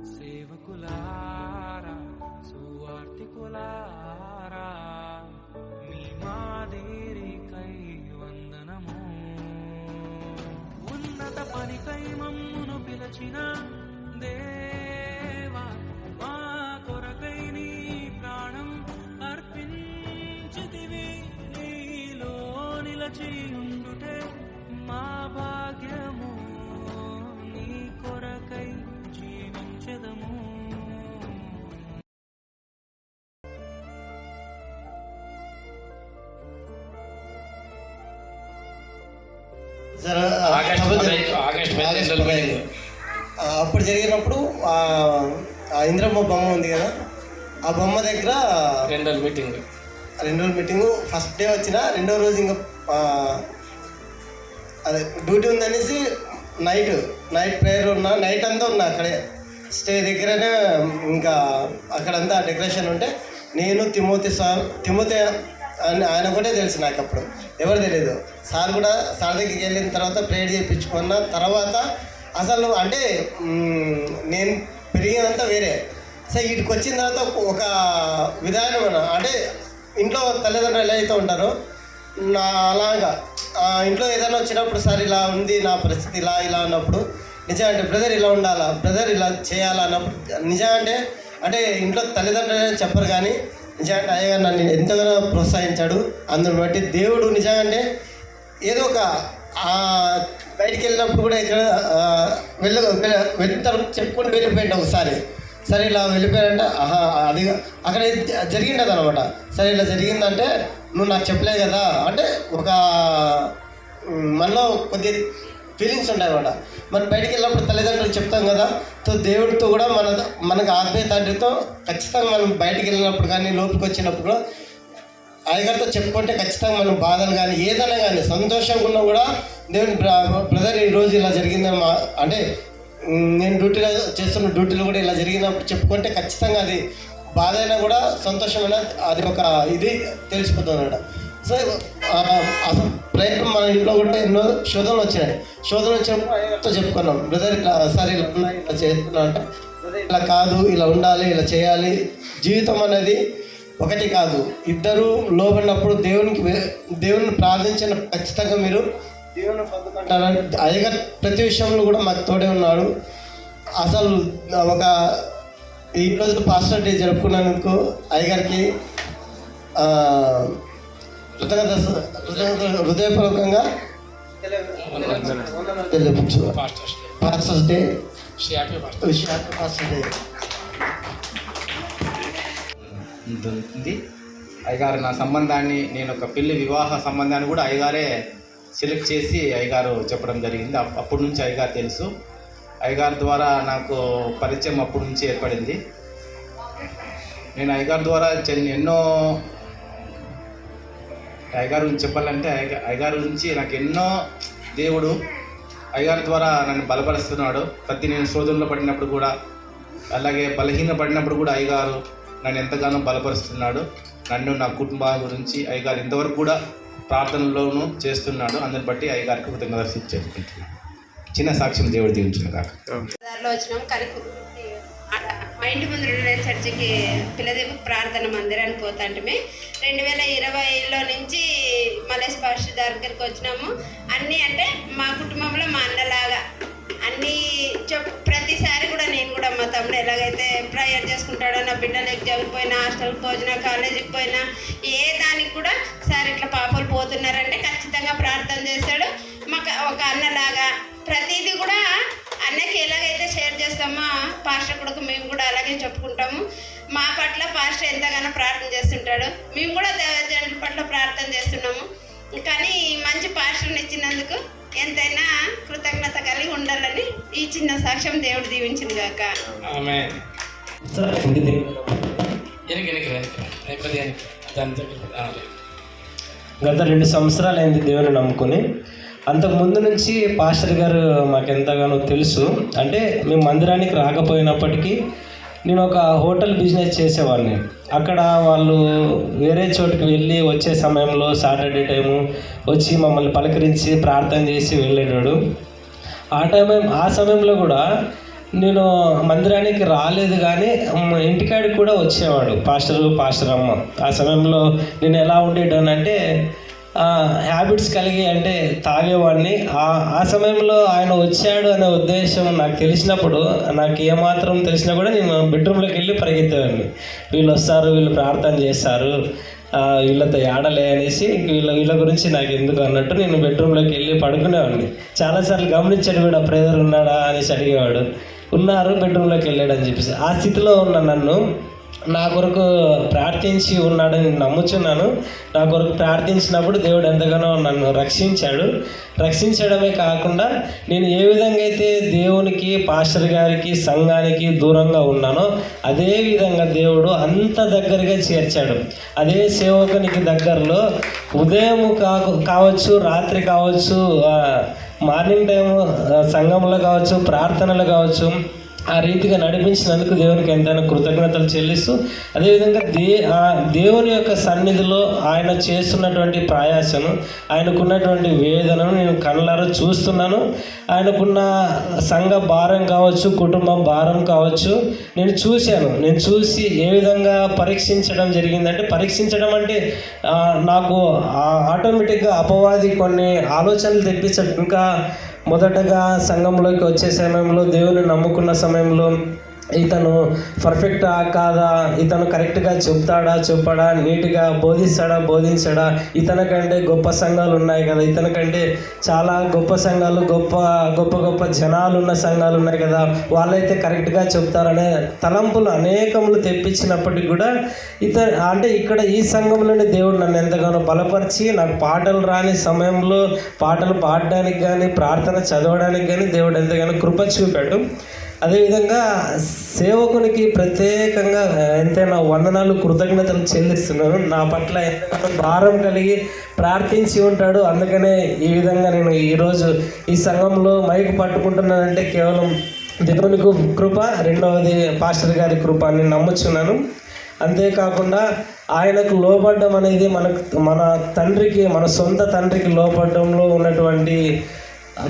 సేవకులారా సువార్తికులారా మీ మాదేరికై వందనము. ఉన్నత పనికై మమ్మును పిలచిన దేవా మా కొరకై నీ ప్రాణం అర్పించితివి. నీలో నిలచి అప్పుడు జరిగినప్పుడు ఆ, ఇంద్రమ్మ బొమ్మ ఉంది కదా ఆ బొమ్మ దగ్గర రెండు మీటింగ్. రెండు రోజులు మీటింగ్. ఫస్ట్ డే వచ్చిన రెండో రోజు ఇంకా అదే డ్యూటీ ఉందనేసి నైట్ నైట్ ప్రేయర్ ఉన్నా నైట్ అంతా ఉన్నా అక్కడే. స్టే దగ్గరనే ఇంకా అక్కడంతా డెకరేషన్ ఉంటే నేను తిమోతి సార్ తిమోతి అని ఆయన కూడా తెలుసు నాకు అప్పుడు. ఎవరు తెలియదు సార్ కూడా సార్ దగ్గరికి వెళ్ళిన తర్వాత ప్రేయర్ చేయించుకున్న తర్వాత అసలు అంటే నేను పెరిగినంత వేరే. సో వీటికి వచ్చిన తర్వాత ఒక- విధానం అంటే ఇంట్లో తల్లిదండ్రులు ఎలా అయితే ఉంటారో నా అలాగా. ఇంట్లో ఏదైనా వచ్చినప్పుడు సార్ ఇలా ఉంది నా పరిస్థితి ఇలా ఇలా అన్నప్పుడు నిజం అంటే బ్రదర్ ఇలా ఉండాలా బ్రదర్ ఇలా చేయాలా అన్నప్పుడు నిజం అంటే అంటే ఇంట్లో తల్లిదండ్రులు చెప్పరు కానీ నిజంగా అయ్యగా నన్ను ఎంతగానో ప్రోత్సహించాడు. అందును బట్టి దేవుడు నిజంగానే ఏదో ఒక బయటికి వెళ్ళినప్పుడు కూడా ఇక్కడ వెళ్ళ వెళ్తారు చెప్పుకుంటూ వెళ్ళిపోయింది ఒకసారి. సరే ఇలా వెళ్ళిపోయారంటే ఆహా అది అక్కడ జరిగిండదు అనమాట సరే ఇలా జరిగిందంటే నువ్వు నాకు చెప్పలే కదా? అంటే ఒక మనలో కొద్ది ఫీలింగ్స్ ఉంటాయి అనమాట మనం బయటికి వెళ్ళినప్పుడు తల్లిదండ్రులు చెప్తాం కదా సో దేవుడితో కూడా మన మనకు ఆత్మీయ తండ్రితో ఖచ్చితంగా మనం బయటికి వెళ్ళినప్పుడు కానీ లోపలికి వచ్చినప్పుడు కూడా అయ్యగారితో చెప్పుకుంటే ఖచ్చితంగా మనం బాధలు కానీ ఏదైనా కానీ సంతోషంగా ఉన్నా కూడా దేవుని బ్రదర్ ఈరోజు ఇలా జరిగిందని మా అంటే నేను డ్యూటీలో చేస్తున్న డ్యూటీలో కూడా ఇలా జరిగినప్పుడు చెప్పుకుంటే ఖచ్చితంగా అది బాధ అయినా కూడా సంతోషమైనా అది ఒక ఇది తెలిసిపోతుంది సో అసలు ప్రయత్నం మన ఇంట్లో కూడా ఎన్నో శోధనలు వచ్చినాయి శోధనలు వచ్చినప్పుడు చెప్పుకున్నాం. బ్రదర్ ఇట్లా సార్ ఇలా ఉన్నాయి, ఇలా చేస్తున్నా అంటే ఇలా కాదు ఇలా ఉండాలి ఇలా చేయాలి. జీవితం అనేది ఒకటి కాదు. ఇద్దరు లోబడినప్పుడు దేవునికి దేవుని ప్రార్థించిన ఖచ్చితంగా మీరు దేవుని పొందుకుంటారని అయ్యగారు ప్రతి విషయంలో కూడా మాకు తోడే ఉన్నాడు. అసలు ఒక ఈ రోజు పాస్టర్ డే జరుపుకున్నందుకు అయ్యగారికి కృతజ్ఞత హృదయపూర్వకంగా తెలియచ్చు పాస్టర్స్ డే డే అయ్యగారు నా సంబంధాన్ని నేను ఒక పెళ్ళి వివాహ సంబంధాన్ని కూడా అయ్యగారే సెలెక్ట్ చేసి అయ్యగారు చెప్పడం జరిగింది. అప్పటి నుంచి అయ్యగారు తెలుసు. అయ్యగారి ద్వారా నాకు పరిచయం అప్పటి నుంచి ఏర్పడింది. నేను అయ్యగారి ద్వారా ఎన్నో అయ్యగారు గురించి చెప్పాలంటే అయ్యగారు గురించి నాకు ఎన్నో దేవుడు అయ్యగారి ద్వారా నన్ను బలపరుస్తున్నాడు. ప్రతి నేను శోధనలో పడినప్పుడు కూడా అలాగే బలహీన పడినప్పుడు కూడా అయ్యగారు నన్ను ఎంతగానో బలపరుస్తున్నాడు. నన్ను నా కుటుంబాల గురించి అయ్యగారు ఇంతవరకు కూడా ప్రార్థనలోనూ చేస్తున్నాడు. అందరిని బట్టి అయ్యగారికి కృతజ్ఞత చేసుకుంటున్నాను చిన్న సాక్ష్యం దేవుడు దీవించిన కాక వచ్చినాం. కానీ మా ఇంటి ముందు ఉండే చర్చికి పిల్లదేవి ప్రార్థన మందిరానికి పోతాంటమే. రెండు వేల ఇరవైలో నుంచి మలేష్ పాస్టర్ దగ్గరికి వచ్చినాము. అన్నీ అంటే మా కుటుంబంలో మా అన్నలాగా అన్నీ చెప్ ప్రతిసారి కూడా నేను కూడా మా తమ్ముడు ఎలాగైతే ప్రేయర్ చేసుకుంటాడో నా బిడ్డలు ఎగ్జామ్కి పోయినా హాస్టల్కి పోయినా కాలేజీకి పోయినా ఏ దానికి కూడా సార్ ఇట్లా పాపలు పోతున్నారంటే ఖచ్చితంగా ప్రార్థన చేస్తాడు. మాకు ఒక అన్నలాగా ప్రతిదీ కూడా అన్నకి ఎలాగైతే షేర్ చేస్తామో పాస్టర్ కొడుకు మేము కూడా అలాగే చెప్పుకుంటాము మా పట్ల పాస్టర్ ఎంతగానో ప్రార్థన చేస్తుంటాడు మేము కూడా దేవజనుల పట్ల ప్రార్థన చేస్తున్నాము కానీ ఈ మంచి పాస్టర్ని ఇచ్చినందుకు ఎంతైనా కృతజ్ఞత కలిగి ఉండాలని ఈ చిన్న సాక్ష్యం దేవుడు దీవించింది ఆ, లేదు. గత రెండు సంవత్సరాలు అయింది దేవుని నమ్ముకొని అంతకు ముందు నుంచి పాస్టర్ గారు మాకు ఎంతగానో తెలుసు. అంటే మేము మందిరానికి రాకపోయినప్పటికీ నేను ఒక హోటల్ బిజినెస్ చేసేవాడిని. అక్కడ వాళ్ళు వేరే చోటుకి వెళ్ళి వచ్చే సమయంలో సాటర్డే టైము వచ్చి మమ్మల్ని పలకరించి ప్రార్థన చేసి వెళ్ళేటాడు. ఆ టైం ఆ సమయంలో కూడా నేను మందిరానికి రాలేదు కానీ ఇంటికాడికి కూడా వచ్చేవాడు. పాస్టర్ పాస్టర్ అమ్మ ఆ సమయంలో నేను ఎలా ఉండేటోనంటే హ్యాబిట్స్ కలిగి అంటే తాగేవాడిని. ఆ ఆ సమయంలో ఆయన వచ్చాడు అనే ఉద్దేశం నాకు తెలిసినప్పుడు నాకు ఏమాత్రం తెలిసినా కూడా నేను బెడ్రూమ్లోకి వెళ్ళి పరిగెత్తేవాడిని. వీళ్ళు వస్తారు వీళ్ళు ప్రార్థన చేస్తారు వీళ్ళతో ఆడలే అనేసి వీళ్ళ వీళ్ళ గురించి నాకు ఎందుకు అన్నట్టు నేను బెడ్రూమ్లోకి వెళ్ళి పడుకునేవాడిని. చాలాసార్లు గమనించాడు కూడా ప్రేదర్ ఉన్నాడా? అనేసి అడిగేవాడు. ఉన్నారు బెడ్రూమ్లోకి వెళ్ళాడు అని చెప్పేసి. ఆ స్థితిలో ఉన్న నన్ను నా కొరకు ప్రార్థించి ఉన్నాడని నమ్ముచున్నాను. నా కొరకు ప్రార్థించినప్పుడు దేవుడు ఎంతగానో నన్ను రక్షించాడు. రక్షించడమే కాకుండా నేను ఏ విధంగా అయితే దేవునికి పాస్టర్ గారికి సంఘానికి దూరంగా ఉన్నానో అదే విధంగా దేవుడు అంత దగ్గరగా చేర్చాడు. అదే సేవకునికి దగ్గరలో ఉదయం కాకు కావచ్చు రాత్రి కావచ్చు మార్నింగ్ టైము సంఘంలో కావచ్చు ప్రార్థనలు కావచ్చు ఆ రీతిగా నడిపించినందుకు దేవునికి ఎంతైనా కృతజ్ఞతలు చెల్లిస్తూ అదేవిధంగా దే ఆ దేవుని యొక్క సన్నిధిలో ఆయన చేస్తున్నటువంటి ప్రయాసను ఆయనకున్నటువంటి వేదనను నేను కళ్ళారా చూస్తున్నాను. ఆయనకున్న సంఘ భారం కావచ్చు కుటుంబం భారం కావచ్చు నేను చూశాను. నేను చూసి ఏ విధంగా పరీక్షించడం జరిగిందంటే పరీక్షించడం అంటే నాకు ఆటోమేటిక్గా అపవాది కొన్ని ఆలోచనలు తెప్పించడం. ఇంకా మొదటగా సంఘంలోకి వచ్చే సమయంలో దేవుని నమ్ముకున్న సమయంలో ఇతను పర్ఫెక్టా కాదా? ఇతను కరెక్ట్గా చెప్తాడా చెప్పడా? నీట్గా బోధిస్తాడా బోధించడా? ఇతనికంటే గొప్ప సంఘాలు ఉన్నాయి కదా. ఇతనికంటే చాలా గొప్ప సంఘాలు గొప్ప గొప్ప గొప్ప జనాలు ఉన్న సంఘాలు ఉన్నాయి కదా. వాళ్ళైతే కరెక్ట్గా చెప్తారనే తలంపులు అనేకములు తెప్పించినప్పటికీ కూడా ఇత అంటే ఇక్కడ ఈ సంఘంలోనే దేవుడు నన్ను ఎంతగానో బలపరిచి నాకు పాటలు రాని సమయంలో పాటలు పాడడానికి కానీ ప్రార్థన చదవడానికి కానీ దేవుడు ఎంతగానో కృప చూపాడు. అదేవిధంగా సేవకునికి ప్రత్యేకంగా ఎంతైనా వందనాలు కృతజ్ఞతలు చెల్లిస్తున్నాను. నా పట్ల ఎంతైనా భారం కలిగి ప్రార్థించి ఉంటాడు. అందుకనే ఈ విధంగా నేను ఈరోజు ఈ సంఘంలో మైక్ పట్టుకుంటున్నానంటే కేవలం దేవునికి కృప రెండవది పాస్టర్ గారి కృప అని నమ్ముచున్నాను. అంతేకాకుండా ఆయనకు లోపడడం అనేది మనకు మన తండ్రికి మన సొంత తండ్రికి లోపడడంలో ఉన్నటువంటి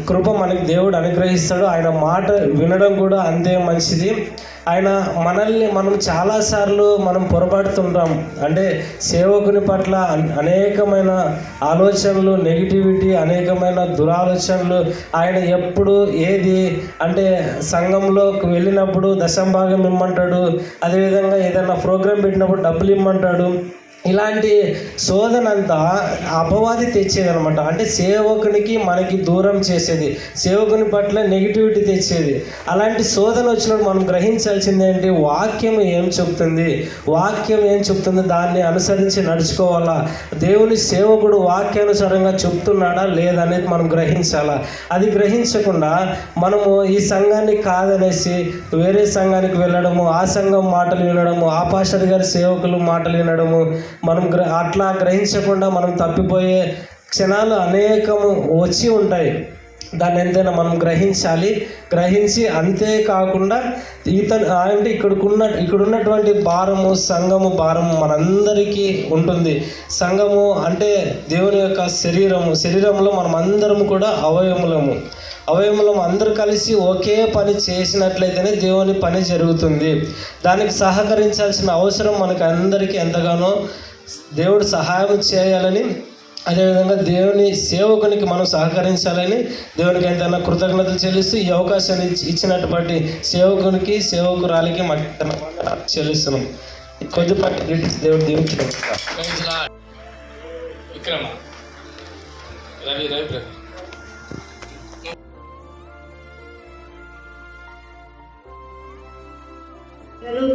కృప మనకి దేవుడు అనుగ్రహిస్తాడు. ఆయన మాట వినడం కూడా అంతే మంచిది. ఆయన మనల్ని మనం చాలాసార్లు మనం పొరపడుతుంటాం అంటే సేవకుని పట్ల అనేకమైన ఆలోచనలు నెగిటివిటీ అనేకమైన దురాలోచనలు ఆయన ఎప్పుడు ఏది అంటే సంఘంలోకి వెళ్ళినప్పుడు దశంభాగం ఇమ్మంటాడు. అదేవిధంగా ఏదైనా ప్రోగ్రాం పెట్టినప్పుడు డబ్బులు ఇమ్మంటాడు. ఇలాంటి శోధనంతా అపవాది తెచ్చేదనమాట అంటే సేవకునికి మనకి దూరం చేసేది. సేవకుని పట్ల నెగిటివిటీ తెచ్చేది. అలాంటి శోధన వచ్చినప్పుడు మనం గ్రహించాల్సింది ఏంటి? వాక్యం ఏం చెప్తుంది? వాక్యం ఏం చెప్తుంది? దాన్ని అనుసరించి నడుచుకోవాలా? దేవుని సేవకుడు వాక్యానుసారంగా చెప్తున్నాడా లేదనేది మనం గ్రహించాలా? అది గ్రహించకుండా మనము ఈ సంఘాన్ని కాదనేసి వేరే సంఘానికి వెళ్ళడము ఆ సంఘం మాటలు వినడము ఆ పాస్టర్ గారి సేవకులు మాటలు వినడము మనం గ్ర అట్లా గ్రహించకుండా మనం తప్పిపోయే క్షణాలు అనేకము వచ్చి ఉంటాయి. దాన్ని ఎంతైనా మనం గ్రహించాలి. గ్రహించి అంతేకాకుండా ఇతను అంటే ఇక్కడికున్న ఇక్కడ ఉన్నటువంటి భారము సంఘము భారము మనందరికీ ఉంటుంది. సంఘము అంటే దేవుని యొక్క శరీరము శరీరంలో మనం అందరము కూడా అవయములము. అవయములం అందరూ కలిసి ఒకే పని చేసినట్లయితేనే దేవుని పని జరుగుతుంది. దానికి సహకరించాల్సిన అవసరం మనకు అందరికీ ఎంతగానో దేవుడు సహాయం చేయాలని అదేవిధంగా దేవుని సేవకునికి మనం సహకరించాలని దేవునికి ఎంతైనా కృతజ్ఞతలు చెల్లిస్తూ ఈ అవకాశాన్ని ఇచ్చినటువంటి సేవకునికి సేవకురాలికి మాకు చెల్లిస్తున్నాం. కొద్దిపాటి డీటెయిల్స్ దేవుడు దీవించిన విక్రమ. రవి రవి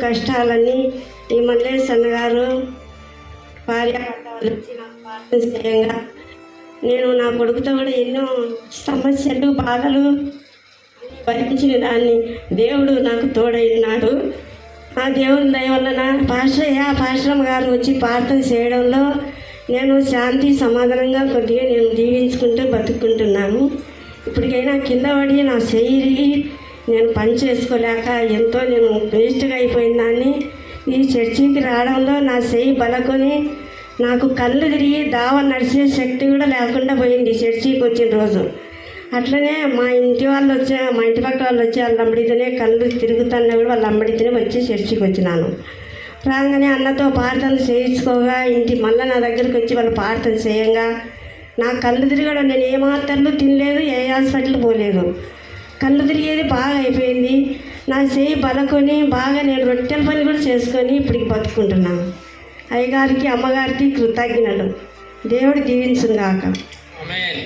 కష్టాలన్నీ ఈ మల్లేశన్న గారు భార్య నేను నా కొడుకుతో కూడా ఎన్నో సమస్యలు బాధలు భరించిన దాన్ని దేవుడు నాకు తోడైనాడు. ఆ దేవుని దయ వలన పాశ్రయ పాశ్రమ గారు వచ్చి ప్రార్థన చేయడంలో నేను శాంతి సమాధానంగా కొద్దిగా నేను దీవించుకుంటూ బతుకుంటున్నాను ఇప్పటికైనా కింద పడి నా శరీరి నేను పని చేసుకోలేక ఎంతో నేను వేస్ట్గా అయిపోయిన దాన్ని ఈ చర్చికి రావడంలో నా చెయ్యి బలకొని నాకు కళ్ళు తిరిగి దావ నడిచే శక్తి కూడా లేకుండా పోయింది. ఈ చర్చికి వచ్చిన రోజు. అట్లనే మా ఇంటి వాళ్ళు వచ్చే మా ఇంటి పక్క వాళ్ళు వచ్చి వాళ్ళ అమ్మడితేనే కళ్ళు తిరుగుతున్నా కూడా వాళ్ళ అమ్మడితేనే వచ్చి చర్చికి వచ్చినాను. రాగానే అన్నతో ప్రార్థన చేయించుకోగా ఇంటి మళ్ళీ నా దగ్గరికి వచ్చి వాళ్ళు ప్రార్థన చేయంగా. నా కళ్ళు తిరగడం నేను ఏ మాత్రలు తినలేదు ఏ హాస్పిటల్ పోలేదు. కళ్ళు తిరిగేది బాగా అయిపోయింది. నా చేయి బలకొని బాగా నేను రొట్టెల పని కూడా చేసుకొని ఇప్పటికి బతుకుంటున్నాను. అయ్యగారికి అమ్మగారికి కృతజ్ఞతలు. దేవుడు దీవించును గాక ఆమేన్.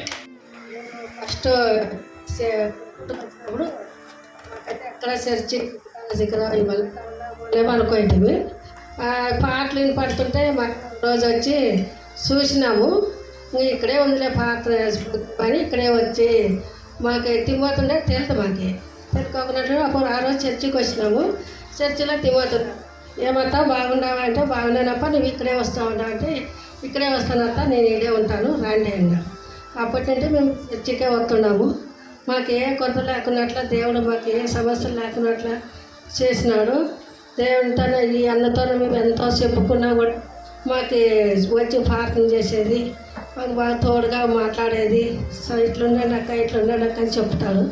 ఫస్ట్ ఎక్కడ చర్చి దగ్గర ఏమనుకోండి పాటలు వినపడుతుంటే మా రోజు వచ్చి చూసినాము. ఇంక ఇక్కడే ఉందిలే పాత్ర అని ఇక్కడే వచ్చి మాకు తిమ్మతుండే తెలుసు మాకు తెలుసుకోకున్నట్లు అప్పుడు ఆ రోజు చర్చికి వచ్చినాము. చర్చిలో తిమ్మతున్నాం ఏమంతా బాగున్నావా? అంటే బాగున్నానప్ప నువ్వు ఇక్కడే వస్తావు? అంటే ఇక్కడే వస్తానత్త నేను ఇక్కడే ఉంటాను రాండి అన్నా అప్పటి నుండి మేము చర్చికే వస్తున్నాము. మాకు ఏ కొరత లేకున్నట్ల దేవుడు మాకు ఏ సమస్యలు లేకున్నట్ల చేసినాడు. దేవుడితో ఈ అన్నతో మేము ఎంతో చెప్పుకున్నా కూడా మాకు వచ్చి ప్రార్థన చేసేది. మాకు బాగా తోడుగా మాట్లాడేది. సో ఇట్లుండనక్క ఇట్లుండనక్క అని చెప్తాడు.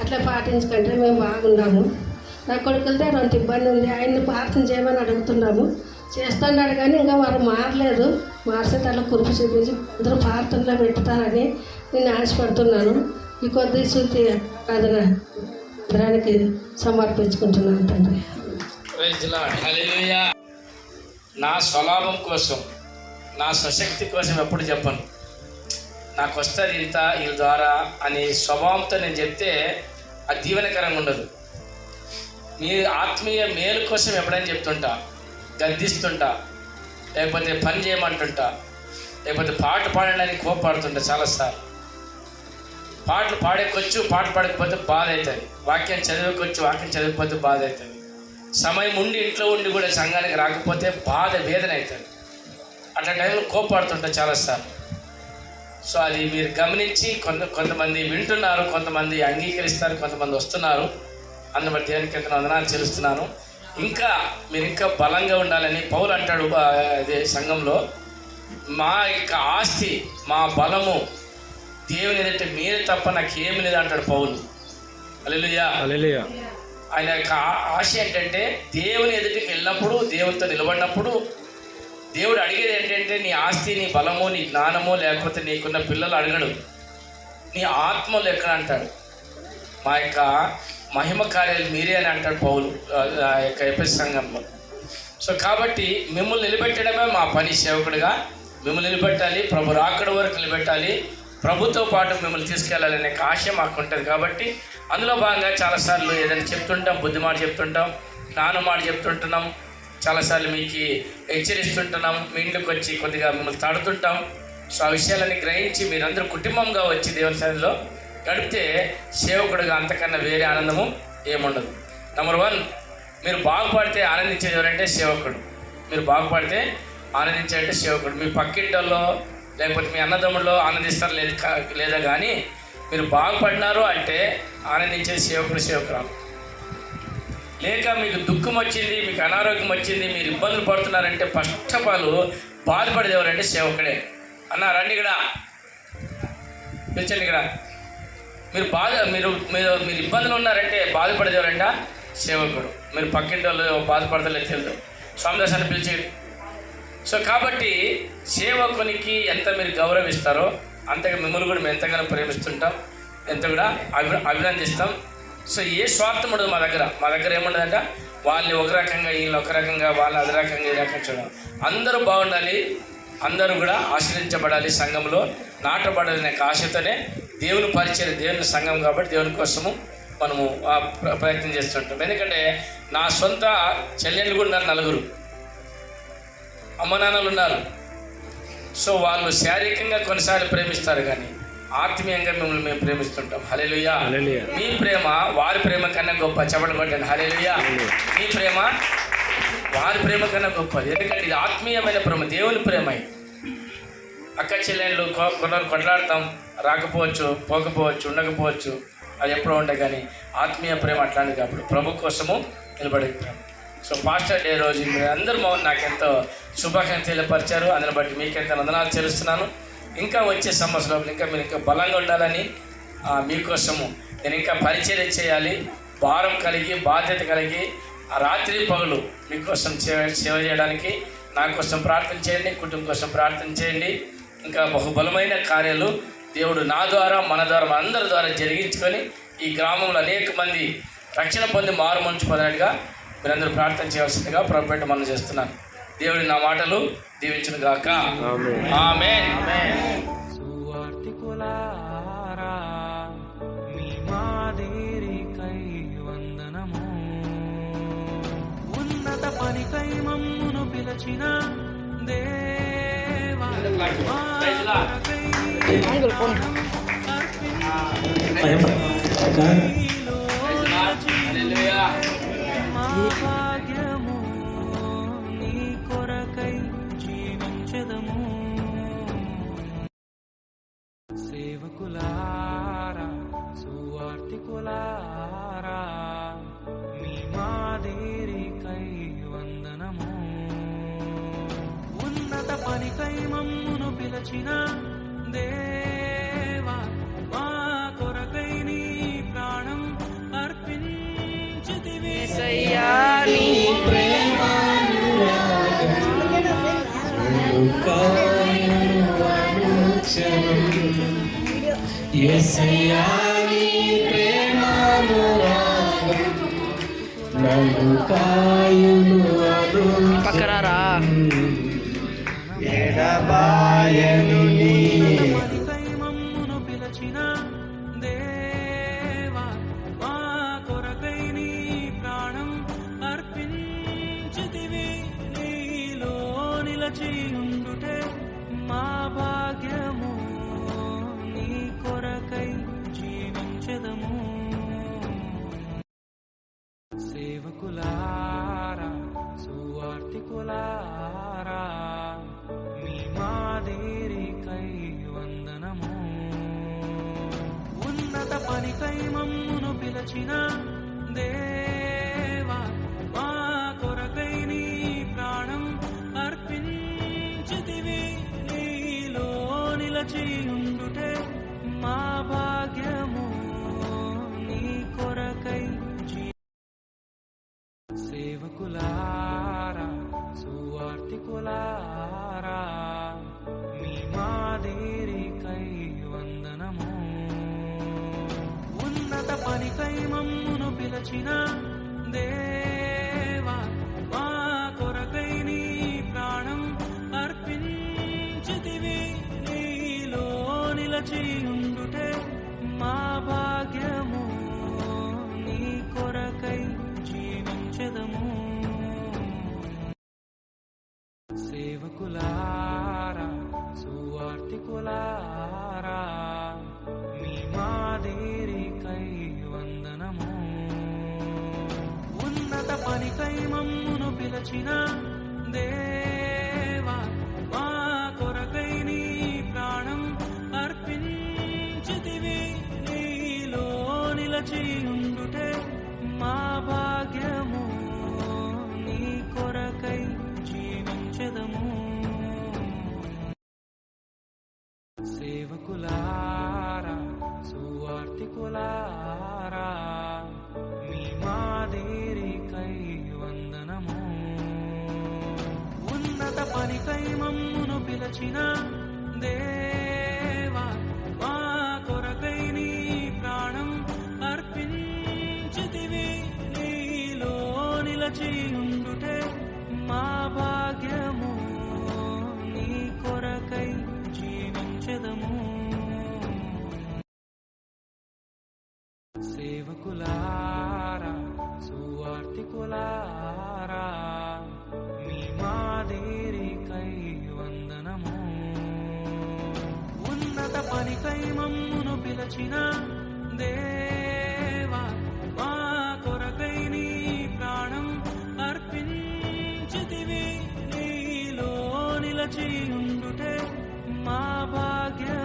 అట్లా పాటించుకుంటే మేము బాగున్నాము. నా కొడుకులతో కొంత ఇబ్బంది ఉంది ఆయన్ని ప్రార్థన చేయమని అడుగుతున్నాము. చేస్తున్నాడు కానీ ఇంకా వారు మారలేదు. మార్చేటట్లు కురుపు చూపించి అందరూ ప్రార్థనలో పెట్టుతారని నేను ఆశపడుతున్నాను. ఈ కొద్ది శృతి ఆరాధన మందిరానికి సమర్పించుకుంటున్నాను తండ్రి. నా స్వలాభం కోసం నా స్వశక్తి కోసం ఎప్పుడు చెప్పను. నాకు వస్తుంది ఇంత వీళ్ళ ద్వారా అనే స్వభావంతో నేను చెప్తే అది దీవెనకరంగా ఉండదు. మీ ఆత్మీయ మేలు కోసం ఎప్పుడైనా చెప్తుంటా గద్దిస్తుంటా లేకపోతే పని చేయమంటుంటా లేకపోతే పాట పాడడానికి కోపడుతుంటా చాలాసార్లు. పాటలు పాడేకొచ్చు పాట పాడకపోతే బాధ అవుతుంది వాక్యం చదివేకొచ్చు వాక్యం చదివిపోతే బాధ అవుతుంది సమయం ఉండి ఇంట్లో ఉండి కూడా సంఘానికి రాకపోతే బాధ వేదన అవుతుంది అట్లా టైంలో కోపాడుతుంటా చాలాసార్లు. సో అది మీరు గమనించి కొంత కొంతమంది వింటున్నారు కొంతమంది అంగీకరిస్తారు కొంతమంది వస్తున్నారు. అందులో దేవునికి ఎంత వందనాలు చెల్లిస్తున్నాను. ఇంకా మీరు ఇంకా బలంగా ఉండాలని పౌలు అంటాడు అదే సంఘంలో మా యొక్క ఆస్తి మా బలము దేవుని ఎదుట మీరే తప్ప నాకు ఏమి లేదు అంటాడు పౌలు. అల్లెలుయ్యా ఆయన యొక్క ఆశ ఏంటంటే దేవుని ఎదుటికి వెళ్ళినప్పుడు దేవునితో నిలబడినప్పుడు దేవుడు అడిగేది ఏంటంటే నీ ఆస్తి నీ బలము నీ జ్ఞానము లేకపోతే నీకున్న పిల్లలు అడగడు. నీ ఆత్మలు ఎక్కడ అంటాడు. మా యొక్క మహిమ కార్యాలు మీరే అని అంటాడు పౌలు ఆ- యొక్క ఎపిస్ సంఘంలో. సో కాబట్టి మిమ్మల్ని నిలబెట్టడమే మా పని సేవకుడిగా. మిమ్మల్ని నిలబెట్టాలి ప్రభు రాకడ వరకు నిలబెట్టాలి. ప్రభుతో పాటు మిమ్మల్ని తీసుకెళ్ళాలనే ఆశ మాకు ఉంటుంది కాబట్టి అందులో భాగంగా చాలాసార్లు ఏదైనా చెప్తుంటాం బుద్ధి మాట చెప్తుంటాం జ్ఞానం మాట చెప్తుంటున్నాం. చాలాసార్లు మీకు హెచ్చరిస్తుంటున్నాం మీ ఇంట్లోకి వచ్చి కొద్దిగా మిమ్మల్ని తడుతుంటాం. సో ఆ విషయాలన్నీ గ్రహించి మీరందరూ కుటుంబంగా వచ్చి దేవుని సన్నిధిలో గడిపితే సేవకుడుగా అంతకన్నా వేరే ఆనందము ఏముండదు. నెంబర్ వన్ మీరు బాగుపడితే ఆనందించేది ఎవరంటే సేవకుడు. మీరు బాగుపడితే ఆనందించాలంటే సేవకుడు. మీ పక్కింటల్లో లేకపోతే మీ అన్నదమ్ముల్లో ఆనందిస్తారు లేదు కా- లేదా కానీ మీరు బాగుపడినారు అంటే ఆనందించేది సేవకుడు సేవకురాలు. లేక మీకు దుఃఖం వచ్చింది మీకు అనారోగ్యం వచ్చింది మీరు ఇబ్బందులు పడుతున్నారంటే ఫస్ట్ ఆఫ్ ఆల్ బాధపడేది ఎవరంటే సేవకుడే. అన్న రండి ఇక్కడ. పిలిచండి ఇక్కడ. మీరు బాధ మీరు మీరు మీరు ఇబ్బందులు ఉన్నారంటే బాధపడేది ఎవరంట? సేవకుడు. మీరు పక్కింటి వాళ్ళు బాధపడతలేదు తెలుదు స్వామిదాసాన్ని పిలిచి. సో కాబట్టి సేవకునికి ఎంత మీరు గౌరవిస్తారో అంతగా మిమ్మల్ని కూడా మేము ఎంతగానో ప్రేమిస్తుంటాం ఎంత కూడా అభి అభినందిస్తాం. సో ఏ స్వార్థం ఉండదు మా దగ్గర. మా దగ్గర ఏముండదంట? వాళ్ళని ఒక రకంగా వీళ్ళని ఒక రకంగా వాళ్ళని అది రకంగా ఈ రకంగా చూడడం. అందరూ బాగుండాలి. అందరూ కూడా ఆశ్రయించబడాలి సంఘంలో. నాటబడాలనే ఒక ఆశతోనే దేవుని పరిచయం దేవుని సంఘం కాబట్టి దేవుని కోసము మనము ప్రయత్నం చేస్తుంటాం. ఎందుకంటే నా సొంత చెల్లెళ్ళు కూడా ఉన్నారు నలుగురు. అమ్మ నాన్నలు ఉన్నారు. సో వాళ్ళు శారీరకంగా కొన్నిసార్లు ప్రేమిస్తారు కానీ ఆత్మీయంగా మిమ్మల్ని మేము ప్రేమిస్తుంటాం. హలేలుయా మీ ప్రేమ వారి ప్రేమ కన్నా గొప్ప. చెప్పడం కొట్టండి. హలేలుయా మీ ప్రేమ వారి ప్రేమ కన్నా గొప్పది. ఎందుకంటే ఇది ఆత్మీయమైన ప్రేమ దేవుని ప్రేమ. అక్క చెల్లెళ్ళు కొందరు కొట్లాడతాం. రాకపోవచ్చు పోకపోవచ్చు ఉండకపోవచ్చు అది ఎప్పుడో ఉంటాయి కానీ ఆత్మీయ ప్రేమ అట్లాంటిది కాబట్టి ప్రభు కోసము నిలబడే ప్రేమ. సో పాస్టర్ డే రోజు మీరు అందరూ మా- నాకు ఎంతో శుభాకాంక్షలు తెలియపరిచారు. అందుని బట్టి మీకు ఎంత వందనాలు చెల్లిస్తున్నాను. ఇంకా వచ్చే సంవత్సరంలో ఇంకా మీరు ఇంకా బలంగా ఉండాలని మీకోసము నేను ఇంకా పరిచయం చేయాలి. భారం కలిగి బాధ్యత కలిగి రాత్రి పగలు మీకోసం సేవ సేవ చేయడానికి నా కోసం ప్రార్థన చేయండి కుటుంబం కోసం ప్రార్థన చేయండి. ఇంకా బహుబలమైన కార్యాలు దేవుడు నా ద్వారా మన ద్వారా మనందరి ద్వారా జరిగించుకొని ఈ గ్రామంలో అనేక మంది రక్షణ పొంది మారు మంచు పొందినట్టుగా మీరందరూ ప్రార్థన చేయవలసిందిగా ప్రభుత్వం మనం చేస్తున్నాను. దేవుడి నా మాటలు దీవించును గాక. ఆమేన్. సువార్తికులారా మీ మాదేరికై వందనము. ఉన్నత పనికై మమ్మును పిలచిన దేవా వచ్చిన దేవా మా కొరకై నీ ప్రాణం అర్పించితివి. యేసయ్యా నీ ప్రేమానురాగం నన్ను కాయును ఎడబాయను మమ్మును పిలచిన దేవా మా కొరకై నీ ప్రాణం అర్పించితివి. నీలో నిలచి ఉండుటే మా భాగ్యము నీ కొరకై జీవించదము. సేవకులారా సువార్తికులారా మాదేరికై వందనము. ఉన్నత పనికై మమ్మును పిలచిన దేవా మా కొరకై నీ ప్రాణం అర్పించితివి. నీలో నిలచి ఉండుటే మా భాగ్యము నీ కొరకై సేవకులారా సువార్తికులారా వచ్చిన దేవా మా కొరకై నీ ప్రాణం అర్పించితివి. నీలో నిలచి ఉండుటే మా భాగ్యము నీ కొరకై జీవించదము సేవకులారా సువార్తికులారా మీ మాదే ఉన్నత మమ్మును పిలచిన దేవా మా కొరకై నీ ప్రాణం అర్పించితివి. నీలో నిలచి ఉండుటే మా భాగ్యము నీ కొరకై జీవించదము సేవకులారా సువార్తికులారా నిలచిన దేవా మా కొరకై నీ ప్రాణం అర్పించితివి. నీలో నిలచి మా భాగ్యము